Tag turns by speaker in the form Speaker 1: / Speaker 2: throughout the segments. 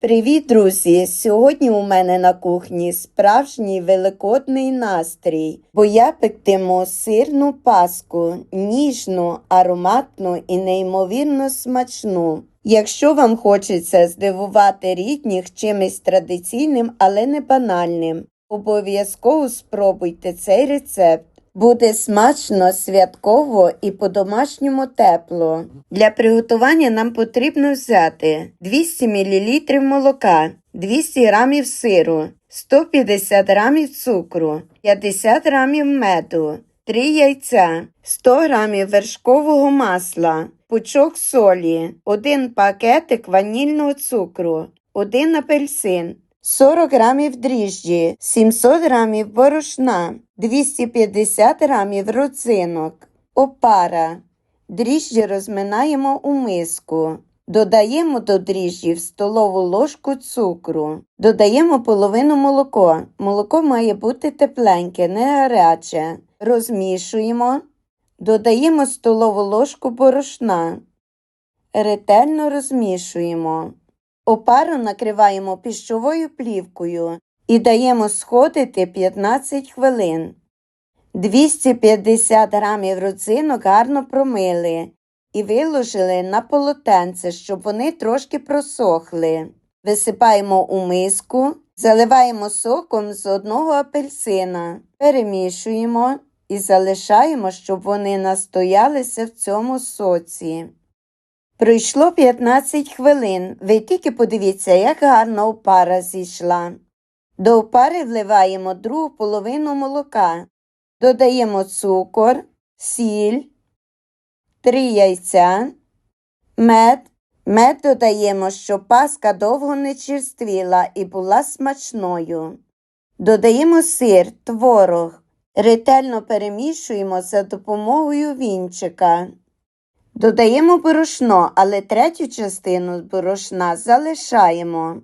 Speaker 1: Привіт, друзі! Сьогодні у мене на кухні справжній великодний настрій, бо я пектиму сирну паску, ніжну, ароматну і неймовірно смачну. Якщо вам хочеться здивувати рідних чимось традиційним, але не банальним, обов'язково спробуйте цей рецепт. Буде смачно, святково і по-домашньому тепло. Для приготування нам потрібно взяти 200 мл молока, 200 г сиру, 150 г цукру, 50 г меду, 3 яйця, 100 г вершкового масла, пучок солі, 1 пакетик ванільного цукру, 1 апельсин, 40 грамів дріжджі, 700 грамів борошна, 250 грамів родзинок, опара. Дріжджі розминаємо у миску. Додаємо до дріжджів столову ложку цукру. Додаємо половину молоко. Молоко має бути тепленьке, не гаряче. Розмішуємо. Додаємо столову ложку борошна. Ретельно розмішуємо. Опару накриваємо піщовою плівкою і даємо сходити 15 хвилин. 250 грамів родзинок гарно промили і виложили на полотенце, щоб вони трошки просохли. Висипаємо у миску, заливаємо соком з одного апельсина, перемішуємо і залишаємо, щоб вони настоялися в цьому соці. Пройшло 15 хвилин. Ви тільки подивіться, як гарно опара зійшла. До опари вливаємо другу половину молока. Додаємо цукор, сіль, 3 яйця, мед. Мед додаємо, щоб паска довго не черствіла і була смачною. Додаємо сир, творог. Ретельно перемішуємо за допомогою вінчика. Додаємо борошно, але третю частину борошна залишаємо.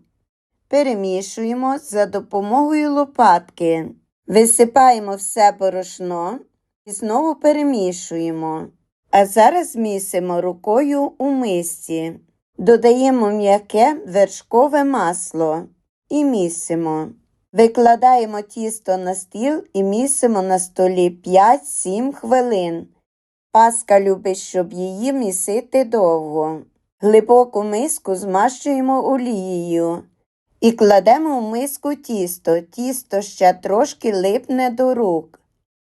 Speaker 1: Перемішуємо за допомогою лопатки. Висипаємо все борошно і знову перемішуємо. А зараз місимо рукою у мисці. Додаємо м'яке вершкове масло і місимо. Викладаємо тісто на стіл і місимо на столі 5-7 хвилин. Паска любить, щоб її місити довго. Глибоку миску змащуємо олією і кладемо в миску тісто. Тісто ще трошки липне до рук.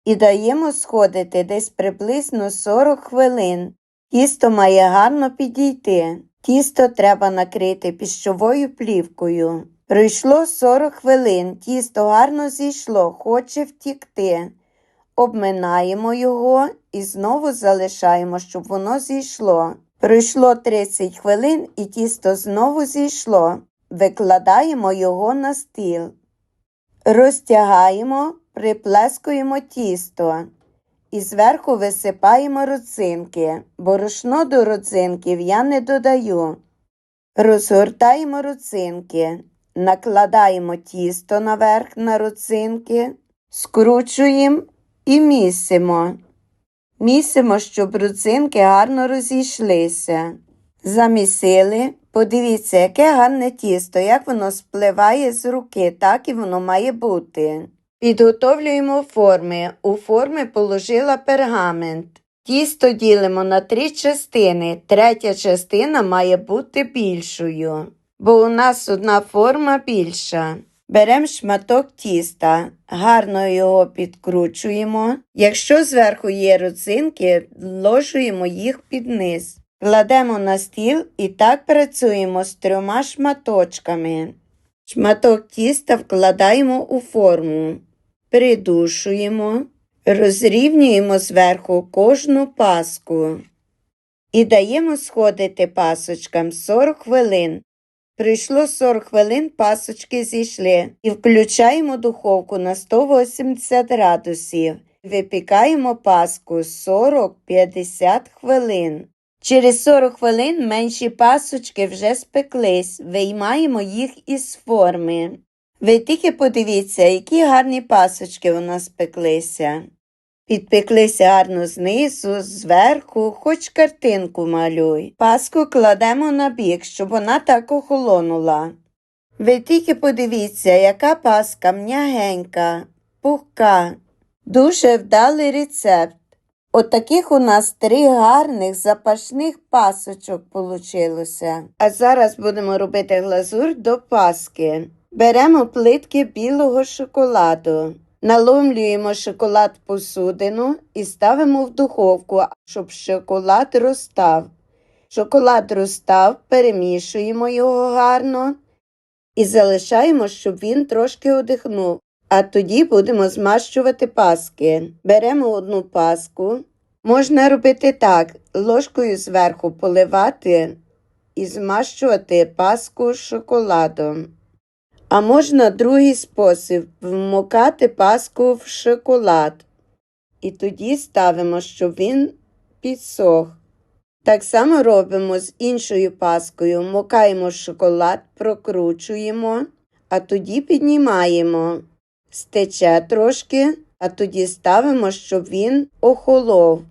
Speaker 1: І даємо сходити десь приблизно 40 хвилин. Тісто має гарно підійти. Тісто треба накрити піщовою плівкою. Пройшло 40 хвилин, тісто гарно зійшло, хоче втікти. Обминаємо його і знову залишаємо, щоб воно зійшло. Пройшло 30 хвилин і тісто знову зійшло. Викладаємо його на стіл. Розтягаємо, приплескуємо тісто і зверху висипаємо родзинки. Борошно до родзинків я не додаю. Розгортаємо родзинки, накладаємо тісто наверх на родзинки, скручуємо і місимо. Місимо, щоб родзинки гарно розійшлися. Замісили. Подивіться, яке гарне тісто, як воно спливає з руки, так і воно має бути. Підготовлюємо форми. У форми положила пергамент. Тісто ділимо на три частини. Третя частина має бути більшою, бо у нас одна форма більша. Беремо шматок тіста, гарно його підкручуємо. Якщо зверху є родзинки, вложуємо їх під низ. Кладемо на стіл і так працюємо з трьома шматочками. Шматок тіста вкладаємо у форму, придушуємо, розрівнюємо зверху кожну паску і даємо сходити пасочкам 40 хвилин. Прийшло 40 хвилин, пасочки зійшли і включаємо духовку на 180 градусів. Випікаємо паску 40-50 хвилин. Через 40 хвилин менші пасочки вже спеклись, виймаємо їх із форми. Ви тільки подивіться, які гарні пасочки у нас спеклися. Підпеклися гарно знизу, зверху, хоч картинку малюй. Паску кладемо на бік, щоб вона так охолонула. Ви тільки подивіться, яка паска м'ягенька, пухка. Дуже вдалий рецепт. От у нас три гарних запашних пасочок получилося. А зараз будемо робити глазур до паски. Беремо плитки білого шоколаду. Наломлюємо шоколад в посудину і ставимо в духовку, щоб шоколад розстав. Шоколад розстав, перемішуємо його гарно і залишаємо, щоб він трошки одихнув. А тоді будемо змащувати паски. Беремо одну паску. Можна робити так: ложкою зверху поливати і змащувати паску шоколадом. А можна другий спосіб вмокати паску в шоколад. І тоді ставимо, щоб він підсох. Так само робимо з іншою паскою. Вмокаємо шоколад, прокручуємо, а тоді піднімаємо. Стече трошки, а тоді ставимо, щоб він охолов.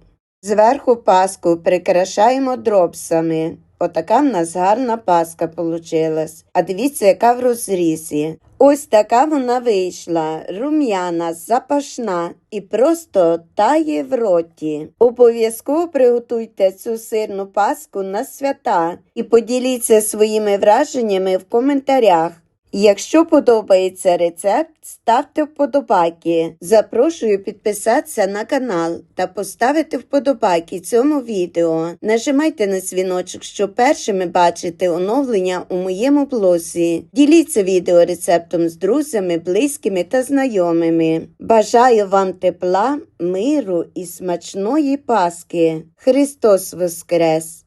Speaker 1: Зверху паску прикрашаємо дропсами. Отака в нас гарна паска получилась. А дивіться, яка в розрізі. Ось така вона вийшла, рум'яна, запашна і просто тає в роті. Обов'язково приготуйте цю сирну паску на свята і поділіться своїми враженнями в коментарях. Якщо подобається рецепт, ставте вподобайки. Запрошую підписатися на канал та поставити вподобайки цьому відео. Нажимайте на дзвіночок, щоб першими бачити оновлення у моєму блозі. Діліться відео рецептом з друзями, близькими та знайомими. Бажаю вам тепла, миру і смачної паски. Христос Воскрес!